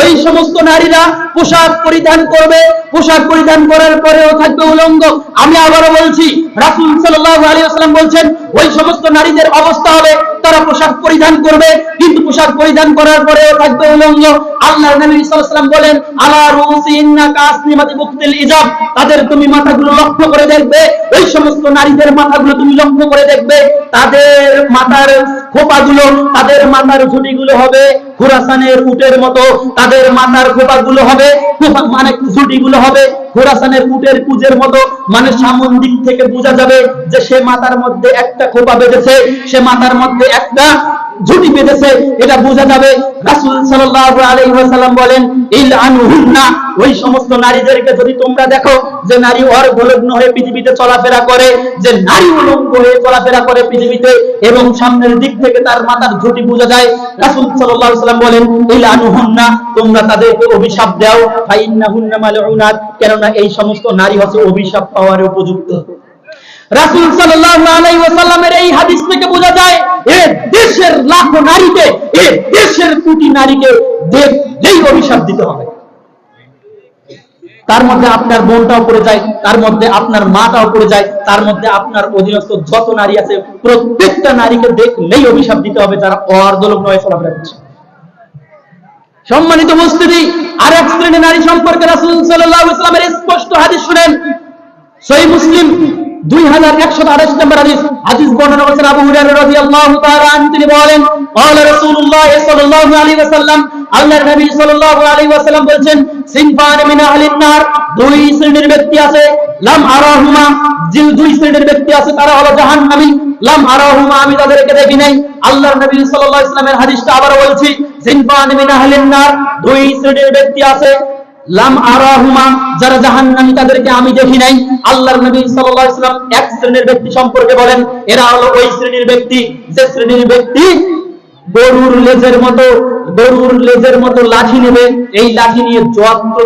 ওই সমস্ত নারীরা পোশাক পরিধান করবে। পোশাক পরিধান করার পরেও থাকবে উলঙ্গ। আমি আবারও বলছি, রাসূল সাল্লাল্লাহু আলাইহি ওয়াসাল্লাম বলছেন, ওই সমস্ত নারীদের অবস্থা হবে, তারা পোশাক পরিধান করবে, কিন্তু পোশাক পরিধান করার পরেও থাকবে উলঙ্গ। আল্লাহ নবী বলেন, আলা ইজাব। তাদের তুমি মাথাগুলো লক্ষ্য করে দেখবে, ওই সমস্ত নারীদের মাথাগুলো তুমি লক্ষ্য করে দেখবে, তাদের মাথার খোপাগুলো, তাদের মাথার ঝুঁটিগুলো হবে খুরাসানের উটের মতো তাদের মাথার খোপাগুলো হবে মানে গুলো হবে? খোরাসানের উটের কুজের মতো মানে সামন দিক থেকে বোঝা যাবে যে সে মাথার মধ্যে একটা খোপা বেঁধেছে, সে মাথার মধ্যে একটা ঝুঁটি বেঁধেছে এটা বোঝা যাবে। রাসূল সাল্লাল্লাহু বলেন, ইল আনহুন্না ওই সমস্ত নারীদেরকে যদি তোমরা দেখো যে নারী অর্ধলগ্ন হয়ে পৃথিবীতে চলাফেরা করে, যে নারী উলঙ্গ হয়ে চলাফেরা করে পৃথিবীতে, এবং সামনের দিক থেকে তার মাথার ঝুঁটি বোঝা যায়, রাসূল ওয়াসাল্লাম বলেন, ইল আনহুন্না তোমরা তাদেরকে অভিশাপ দাও ফাইন্নাহুন্না মালউনাত কেননা এই সমস্ত নারী হচ্ছে অভিশাপ পাওয়ার উপযুক্ত। রাসূল সাল্লাল্লাহু আলাইহি ওয়াসাল্লামের এই হাদিস থেকে বোঝা যায় এ দেশের নারীকে, এ দেশের কোটি নারীকে দেখলেই অভিশাপ দিতে হবে। তার মধ্যে আপনার বোনটাও পড়ে যায়, তার মধ্যে আপনার মাটাও পড়ে যায়, তার মধ্যে আপনার অধীনস্থ যত নারী আছে, প্রত্যেকটা নারীকে দেখলেই অভিশাপ দিতে হবে, যারা অর্ধলোক নয় চলাফেরা করছে। সম্মানিত উপস্থিতি আর এক শ্রেণি নারী সম্পর্কে রাসূল সাল্লাল্লাহু আলাইহি ওয়াসাল্লামের স্পষ্ট হাদিস শুনেন। সহি মুসলিম দুই নবী সাল্লাল্লাহু আলাইহি তারা হলো জাহান্নামী। আমি তাদেরকে দেখি নাই। আল্লাহর নবী সাল্লাল্লাহু আলাইহি ওয়াসাল্লামের হাদিসটা আবার বলছি, সিনফান মিন আহলিন নার, দুই শ্রেণির ব্যক্তি আছে লাম আরাহুমা, যারা জাহান্নামী তাদেরকে আমি দেখি নাই, আল্লাহর নবী সাল্লাল্লাহু আলাইহি এক শ্রেণির ব্যক্তি সম্পর্কে বলেন, এরা হলো ওই শ্রেণির ব্যক্তি, যে শ্রেণির ব্যক্তি গরুর লেজের মতো, গরুর লেজের মতো লাঠি নেবে, এই লাঠি নিয়ে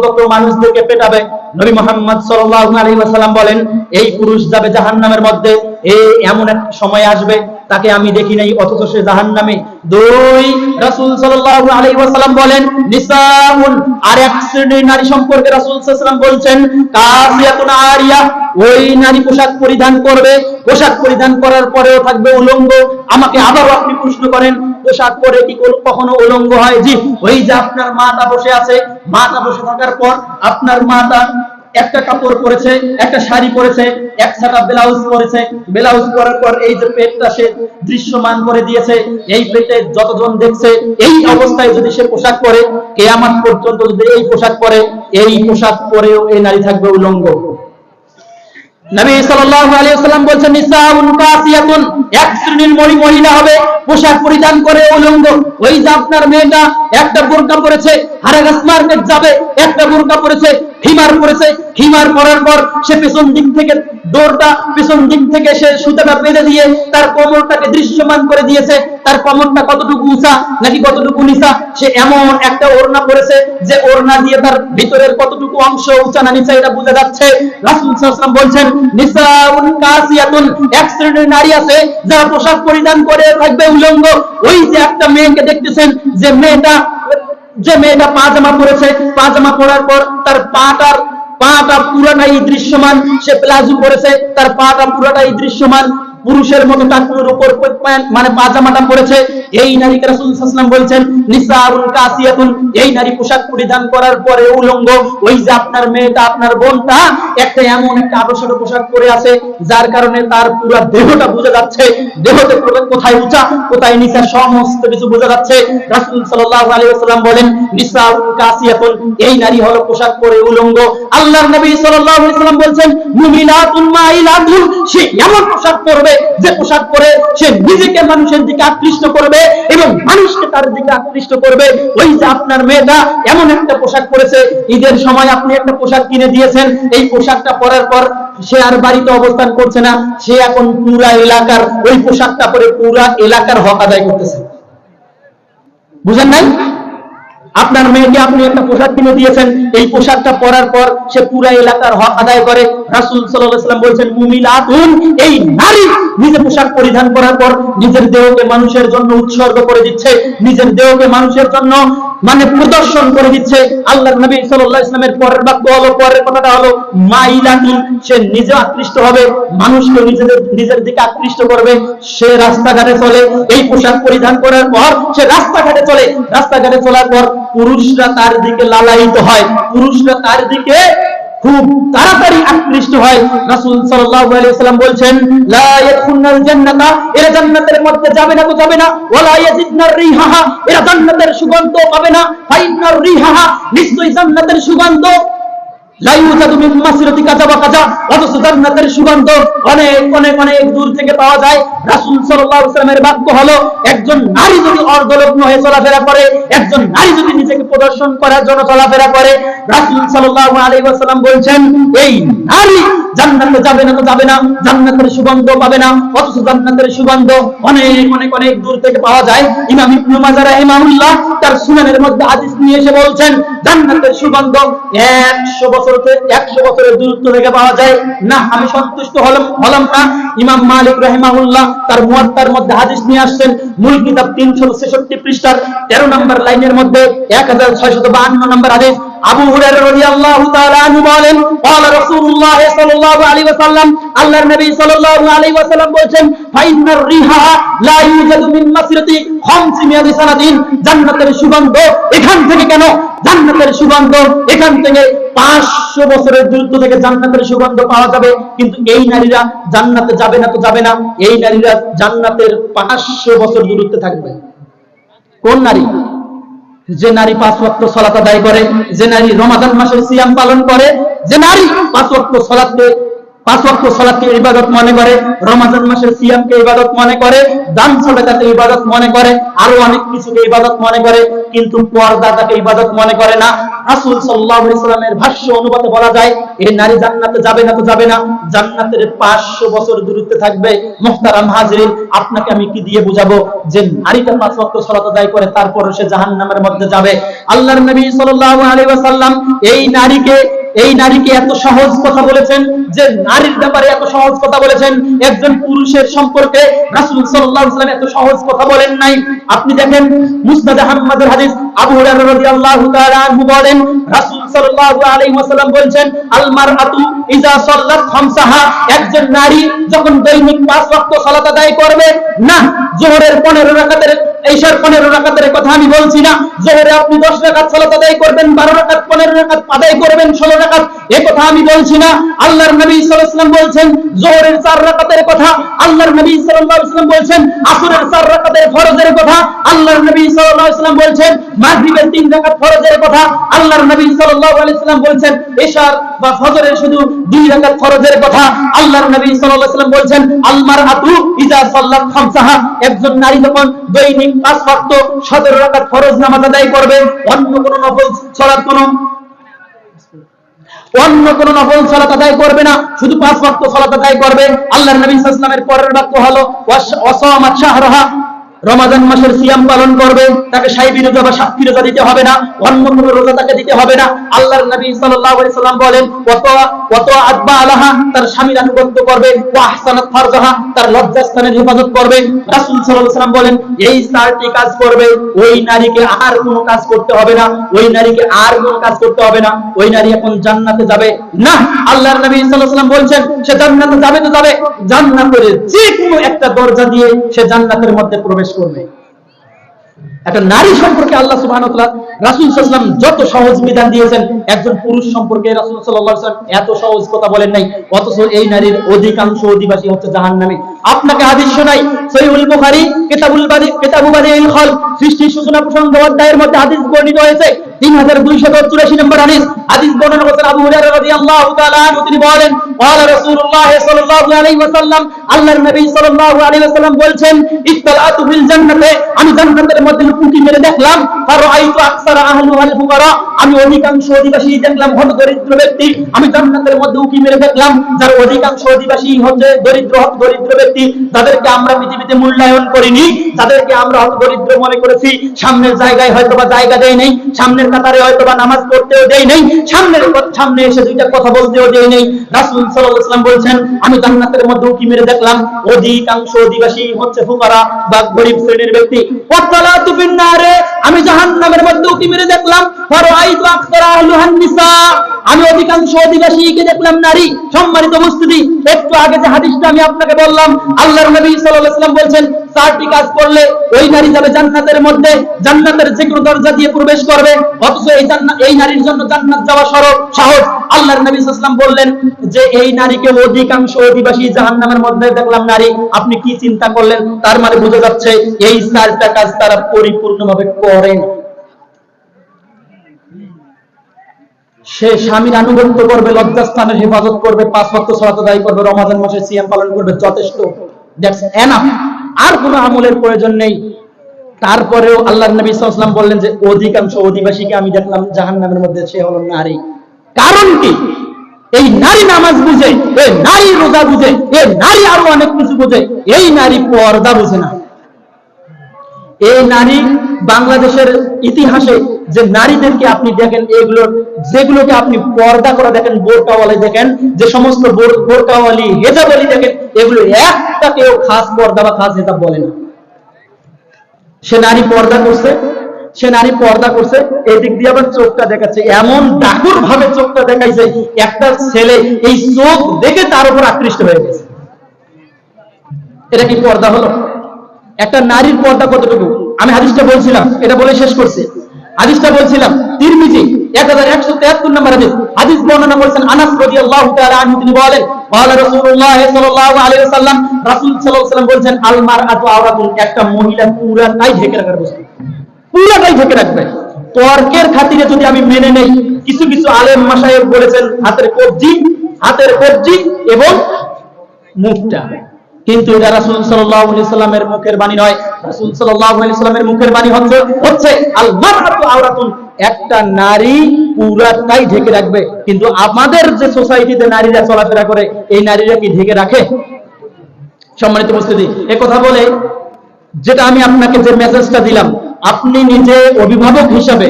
যত মানুষদেরকে পেটাবে। নবী মোহাম্মদ সাল্লাল্লাহু আলাইহি ওয়াসাল্লাম বলেন, এই পুরুষ যাবে জাহান্নামের মধ্যে, এ এমন এক সময় আসবে তাকে আমি দেখি নাই, অথচ সে জাহান্নামে। দুই রাসূল সাল্লাল্লাহু আলাইহি ওয়াসাল্লাম বলেন, নিসাউন, আর এক শ্রেণির নারী সম্পর্কে রাসূল ওয়াসাল্লাম বলছেন, কাসিয়াতুন আরিয়া, ওই নারী পোশাক পরিধান করবে। পোশাক পরিধান করার পরেও থাকবে উলঙ্গ। আমাকে আবারও আপনি প্রশ্ন করেন, পোশাক পরে কি কখনো উলঙ্গ হয়? জি, ওই যে আপনার মাতা বসে আছে, মাতা বসে থাকার পর আপনার মাতা একটা কাপড় পরেছে, একটা শাড়ি পরেছে, এক ছাটা ব্লাউজ পরেছে। ব্লাউজ পরার পর এই যে পেটটা সে দৃশ্যমান করে দিয়েছে, এই পেটে যতজন দেখছে, এই অবস্থায় যদি সে পোশাক পরে, কেয়ামাত পর্যন্ত যদি এই পোশাক পরে, এই পোশাক পরেও এই নারী থাকবে উলঙ্গ। নবী সাল্লাল্লাহু আলাইহি ওয়াসাল্লাম বলছেন, নিসাউন কাসিয়াতুন। এক শ্রেণির মহি মহিলা হবে, পোশাক পরিধান করে উলঙ্গ। ওই যে আপনার মেয়েটা, একটা বোরকা পরেছে হারাগাস মার্কেট যাবে, একটা বোরকা পরেছে হিমার পরেছে। হিমার পরার পর সে পেছন দিক থেকে দৌড়টা, পেছন দিক থেকে সে সুতাটা বেঁধে দিয়ে তার কোমরটাকে দৃশ্যমান করে দিয়েছে। তার কোমরটা কতটুকু উঁচা, নাকি কতটুকু নিচা, সে এমন একটা ওড়না পরেছে যে ওড়না দিয়ে তার ভিতরের কতটুকু অংশ উঁচা না নিচা এটা বোঝা যাচ্ছে। রাসূল বলছেন, নিসাউন কাসিয়াতুন, এক শ্রেণির নারী আছে যারা পোশাক পরিধান করে থাকবে উলঙ্গ, ওই যে একটা মেয়েকে দেখতেছেন, যে মেয়েটা যে মেয়েটা পাজামা পরেছে পাজামা পরার পর তার পাটার পাটা পুরাটাই দৃশ্যমান, সে প্লাজু পরেছে, তার পাটা পুরাটাই দৃশ্যমান। পুরুষের মতো টাকুর উপর মানে পাজামাটা পরেছে এই নারীকে রাসূল সাল্লাল্লাহু আলাইহি ওয়াসাল্লাম বলছেন নিসাউন কাসিয়াতুন। এই নারী পোশাক পরিধান করার পরে উলঙ্গ, ওই যে আপনার মেয়েটা, আপনার বোনটা, একটা এমন একটা আদর্শ পোশাক পরে আছে, যার কারণে তার পুরো দেহটা বোঝা যাচ্ছে। দেহতে কোথায় উঁচা, কোথায় নিচা, সমস্ত কিছু বোঝা যাচ্ছে। রাসূল সাল্লাল্লাহু আলাইহি ওয়াসাল্লাম বলেন নিসাউন কাসিয়াতুন। এই নারী হলো পোশাক পরে উলঙ্গ। আল্লাহর নবী সাল্লাল্লাহু আলাইহি ওয়াসাল্লাম বলছেন, মুমিনাতুন মাইলাতুন সে এমন পোশাক পরবে যে পোশাক পরে সে নিজেকে মানুষের দিকে আকৃষ্ট করবে এবং মানুষকে তার দিকে আকৃষ্ট করবে। ওই যে আপনার মেয়েটা এমন একটা পোশাক পরেছে, ঈদের সময় আপনি একটা পোশাক কিনে দিয়েছেন, এই পোশাকটা পরার পর সে আর বাড়িতে অবস্থান করছে না, সে এখন পুরা এলাকার, ওই পোশাকটা পরে পুরা এলাকার হক আদায় করতেছে। বুঝেন নাই? আপনার মেয়েকে আপনি একটা পোশাক কিনে দিয়েছেন, এই পোশাকটা পরার পর সে পুরা এলাকার হক আদায় করে। রাসূল ওয়াসাল্লাম বলছেন মুমিলাতুন এই নারী নিজে পোশাক পরিধান করার পর নিজের দেহকে মানুষের জন্য উৎসর্গ করে দিচ্ছে। নিজের দেহকে মানুষের জন্য মানে প্রদর্শন করে দিচ্ছে। আল্লাহ নবী সাল্লাল্লাহু ইসলামের পরের বাক্য হলো, পরের কথাটা হলো, মাইলাতুন সে নিজে আকৃষ্ট হবে, মানুষকে নিজেদের, নিজের দিকে আকৃষ্ট করবে। সে রাস্তাঘাটে চলে, এই পোশাক পরিধান করার পর সে রাস্তাঘাটে চলে। রাস্তাঘাটে চলার পর পুরুষরা তার দিকে লালায়িত হয়, পুরুষরা তার দিকে খুব তাড়াতাড়ি আকৃষ্ট হয়। রাসূল সাল্লাম বলছেন এরা জান্নাতের মধ্যে যাবে না তো যাবে না। ওয়ালা রিহাহা এরা জান্নাতের সুগন্ধ পাবে না। রিহাহা নিশ্চয়ই জান্নাতের সুগন্ধ। সুগন্ধ অনেক অনেক অনেক দূর থেকে পাওয়া যায়। রাসূল বাক্য হলো, একজন নারী যদি অর্ধলগ্ন হয়ে চলাফেরা করে, একজন নারী যদি নিজেকে প্রদর্শন করার জন্য চলাফেরা করে, রাসূল ওয়াসাল্লাম বলছেন, এই নারী জান্নাতে যাবে না তো যাবে না, জান্নাতের সুগন্ধ পাবে না, অথচ জান্নাতের সুগন্ধ অনেক অনেক অনেক দূর থেকে পাওয়া যায়। ইমাম ইবনে তার সুনানের মধ্যে হাদিস নিয়ে এসে বলছেন, জান্নাতের সুগন্ধ 100 বছর থেকে 100 বছরের দূরত্ব থেকে পাওয়া যায়। না, আমি সন্তুষ্ট হলাম হলাম না। ইমাম মালিক রাহিমাহুল্লাহ তার মুয়াত্তার মধ্যে হাদিস নিয়ে আসছেন। মূল কিতাব 366 পৃষ্ঠার 13 নম্বর লাইনের মধ্যে 1652 নম্বর হাদিস। আবু হুরায়রা রাদিয়াল্লাহু তাআলা আনহু বলেন قال رسول الله صلى الله عليه وسلم আল্লাহর নবী সাল্লাল্লাহু আলাইহি ওয়াসাল্লাম বলেন ফাইনার রিহা লা ইউজাদু মিন মাসিরাতি 500 সানাতিন জান্নাতের সুগন্ধ এখান থেকে কেন জান্নাতের সুগন্ধ এখান থেকে 500 বছরের দূরত্ব থেকে জান্নাতের সুগন্ধ পাওয়া যাবে কিন্তু এই নারীরা জান্নাতে যাবে না তো যাবে না এই নারীরা জান্নাতের 500 বছর দূরত্বে থাকবে কোন নারী যে নারী পাঁচ ওয়াক্ত সলাত আদায় করে, যে নারী রমাদান মাসের সিয়াম পালন করে, যে নারী পাঁচ ওয়াক্ত সলাতকে পাঁচ ওয়াক্ত সলাতকে ইবাদত মনে করে রমাদান মাসের সিয়ামকে ইবাদত মনে করে, দান ইবাদত মনে করে, আরও অনেক কিছুকে ইবাদত মনে করে, কিন্তু ইবাদত মনে করে না। ভাষ্য বলা যায় নারী জান্নাতে যাবে না তো যাবে না, জান্নাতের 500 বছর দূরত্বে থাকবে। মুহতারাম হাজিরিন, আপনাকে আমি কি দিয়ে বুঝাবো? যে নারীটা পাঁচ ওয়াক্ত সালাত আদায় করে তারপর সে মধ্যে যাবে। আল্লাহর নবী সাল্লাল্লাহু আলাইহি ওয়াসাল্লাম এই নারীকে এই নারীকে এত সহজ কথা বলেছেন, যে নারীর ব্যাপারে এত সহজ কথা বলেছেন, একজন পুরুষের সম্পর্কে রাসুল সাল্লাহ এত সহজ কথা বলেন নাই। আপনি দেখেন মুসনাদ আহমদের হাদিস আবু হুরায়রা রাদিয়াল্লাহু তাআলা আনহু বলেন, রাসূল সাল্লাল্লাহু আলাইহি ওয়াসাল্লাম বলেন আল মারআতু ইজা সাল্লাত খামসাহা, একজন নারী যখন দৈনিক পাঁচ ওয়াক্ত সালাত আদায় করবে, না, জোহরের 15 রাকাতের ঈশার 15 রাকাতের কথা আমি বলছি না, জোহরে আপনি 10 রাকাত সালাত আদায় করবেন 12 রাকাত 15 রাকাত আদায় করবেন 16 রাকাত, এ কথা আমি বলছি না। আল্লাহর নবী সাল্লাল্লাহু আলাইহি ওয়াসাল্লাম বলছেন, জোহরের 4 রাকাতের কথা, আল্লাহর নবী সাল্লাল্লাহু আলাইহি ওয়াসাল্লাম বলছেন, আসরের 4 রাকাতের ফরজের কথা, আল্লাহর নবী সাল্লাল্লাহু আলাইহি ওয়াসাল্লাম বলছেন মাগরিবের 3 রাকাত ফরজের কথা আল্লাহর নবী সাল্লাল্লাহু আলাইহি ওয়াসাল্লাম বলছেন ঈশার বা ফজরের শুধু 2 রাকাত ফরজের কথা আল্লাহর নবী সাল্লাল্লাহু আলাইহি ওয়াসাল্লাম বলছেন আল মারআতু ইজা সাল্লাত খামসাহা, একজন নারী যখন দৈনিক পাঁচ ওয়াক্ত 17 রাকাত ফরজ নামাজ আদায় করবে, অন্য কোন নফল সালাত কোন অন্য কোন নফল সালাত আদায় করবে না, শুধু পাঁচ ওয়াক্ত সালাত আদায় করবে। আল্লাহর নবী সাল্লাল্লাহু আলাইহি ওয়াসাল্লামের পরের বাক্য হলো ওয়াসামাত শাহরাহা রমাদান মাসের সিয়াম পালন করবে, তাকে সাইবি রোজা বা সাক্ষী রোজা দিতে হবে না অন্য কোনো রোজা তাকে দিতে হবে না। আল্লাহর নবী সাল্লাল্লাহু সাল্লাম বলেন কত কত আদবা আলাহা তার স্বামীর আনুগত্য করবে। ওয়া আহসানাত ফারজাহা তার লজ্জাস্থানের হেফাজত করবে। রাসূল সাল্লাল্লাহু সাল্লাম বলেন, এই চারটি কাজ করবে, ওই নারীকে আর কোনো কাজ করতে হবে না, ওই নারীকে আর কোনো কাজ করতে হবে না, ওই নারী এখন জান্নাতে যাবে। না, আল্লাহর নবী সাল্লাল্লাহু সাল্লাম বলছেন, সে জান্নাতে যাবে তো যাবে, জান্নাতের যে কোনো একটা দরজা দিয়ে সে জান্নাতের মধ্যে প্রবেশ করবে। একটা নারী সম্পর্কে আল্লাহ সুবাহ রাসুল আলাইহি যত সহজ বিধান দিয়েছেন, একজন পুরুষ সম্পর্কে রাসুল সাল্লাহ এত সহজ কথা বলেন নাই, অথচ এই নারীর অধিকাংশ অধিবাসী হচ্ছে জাহান্নামী। আপনাকে হাদিস শোনাই সহিউল বুখারি, কেতাবুল বাদি কেতাবুবাদি ইল খল সূচনা, প্রসঙ্গ, অধ্যায়ের মধ্যে হাদিস বর্ণিত হয়েছে। 3284 নম্বর হাদিস। হাদিস বর্ণনা করেছেন আবু হুরায়রা রাদিয়াল্লাহু তাআলা আনহু। তিনি বলেন আল্লাহর নবী সাল্লাল্লাহু আলাইহি ওয়াসাল্লাম বলেন ইত্তালাতু ফিল জান্নাতে, আমি জান্নাতের মধ্যে লুকুটি মেরে দেখলাম, ফারাআইতু ফুকারা, আমি অধিকাংশ অধিবাসী দেখলাম হল দরিদ্র ব্যক্তি, আমি জান্নাতের মধ্যে উকি মেরে দেখলাম, যার অধিকাংশ অধিবাসী হচ্ছে দরিদ্র দরিদ্র ব্যক্তি। যাদেরকে আমরা পৃথিবীতে মূল্যায়ন করিনি যাদেরকে আমরা হত দরিদ্র মনে করেছি, সামনের জায়গায় হয়তো বা জায়গা দেয় নেই, সামনের কাতারে হয়তো বা নামাজ পড়তেও দেই নেই, সামনের সামনে এসে দুইটা কথা বলতেও দেই নেই। রাসূল ওয়াসাল্লাম বলছেন, আমি জান্নাতের মধ্যে উকি মেরে দেখলাম, অধিকাংশ অধিবাসী হচ্ছে ফুকারা, বা গরিব শ্রেণির ব্যক্তি। আমি জাহান্নামের মধ্যে উকি মেরে দেখলাম আমি অধিকাংশ অধিবাসীকে দেখলাম নারী, সম্মানিত উপস্থিতি। একটু আগে যে হাদিসটা আমি আপনাকে বললাম আল্লাহর নবী সাল্লাল্লাহু বলছেন, চারটি কাজ করলে ওই নারী যাবে জান্নাতের মধ্যে, জান্নাতের যে কোনো দরজা দিয়ে প্রবেশ করবে, অথচ এই এই নারীর জন্য জান্নাত যাওয়া সরব সহজ। আল্লাহর নবী সাল্লাল্লাহু বললেন যে, এই নারীকে অধিকাংশ অধিবাসী জাহান্নামের মধ্যে দেখলাম নারী। আপনি কি চিন্তা করলেন? তার মানে বোঝা যাচ্ছে, এই চারটা কাজ তারা পরিপূর্ণভাবে করেন। সে স্বামীর আনুগত্য করবে, লজ্জাস্থানের হেফাজত করবে, পাঁচ ওয়াক্ত সালাত আদায় করবে, রমাজান মাসে সিয়াম পালন করবে, যথেষ্ট। আর কোনো আমলের প্রয়োজন নেই। তারপরেও আল্লাহ নবী ওয়াসাল্লাম বললেন যে, অধিকাংশ অধিবাসীকে আমি দেখলাম জাহান্নামের মধ্যে সে হলো নারী। কারণ কি? এই নারী নামাজ বুঝে, এই নারী রোজা বুঝে, এই নারী আরও অনেক কিছু বুঝে, এই নারী পর্দা বুঝে না। এই নারী বাংলাদেশের ইতিহাসে যে নারীদেরকে আপনি দেখেন, এগুলোর যেগুলোকে আপনি পর্দা করে দেখেন, বোরকাওয়ালি দেখেন, যে সমস্ত বোরকাওয়ালি হেজাবলি দেখেন, এগুলো একটা কেউ খাস পর্দা বা খাস হেজাব বলে না। সে নারী পর্দা করছে, সে নারী পর্দা করছে এই দিক দিয়ে আবার চোখটা দেখাচ্ছে। এমন ডাকুর ভাবে চোখটা দেখাইছে, একটা ছেলে এই চোখ দেখে তার উপর আকৃষ্ট হয়ে গেছে। এটা কি পর্দা হলো? একটা নারীর পর্দা কতটুকু? আমি হাদিসটা বলছিলাম, এটা বলে শেষ করছে। হাদিসটা বলছিলাম, তিরমিজি এক হাজার একশো তেহাত্তর নম্বর হাদিস। হাদিস বর্ণনা করেছেন আনাস রবি আল্লাহ তিনি বলেন বলে রসুল্লাহ সাল্লাহ সাল্লাম রাসুল সাল্লাহ বলছেন আলমার আতু একটা মহিলা ঢেকে রাখার বস্তু। ঢেকে রাখবে। তর্কের খাতিরে যদি আমি মেনে নেই, কিছু কিছু আলেম মাসাহেব বলেছেন, হাতের কবজি হাতের কবজি এবং মুখটা। কিন্তু এটা রাসূল সাল্লাল্লাহু আলাইহি সাল্লামের মুখের বাণী নয়। রাসূল সাল্লাল্লাহু আলাইহি সাল্লামের মুখের বাণী হচ্ছে হচ্ছে আল একটা নারী পুরাটাই ঢেকে রাখবে। কিন্তু আমাদের যে সোসাইটিতে নারীরা চলাফেরা করে, এই নারীরা কি ঢেকে রাখে? সম্মানিত উপস্থিতি, এ কথা বলে যেটা আমি আপনাকে যে মেসেজটা দিলাম, আপনি নিজে অভিভাবক হিসাবে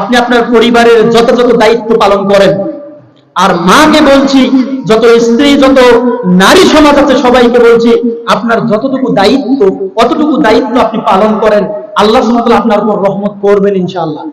আপনি আপনার পরিবারের যথাযথ দায়িত্ব পালন করেন। আর মাকে বলছি, যত স্ত্রী, যত নারী সমাজ আছে, সবাইকে বলছি, আপনার যতটুকু দায়িত্ব কতটুকু দায়িত্ব আপনি পালন করেন, আল্লাহ আপনার উপর রহমত করবেন ইনশাআল্লাহ।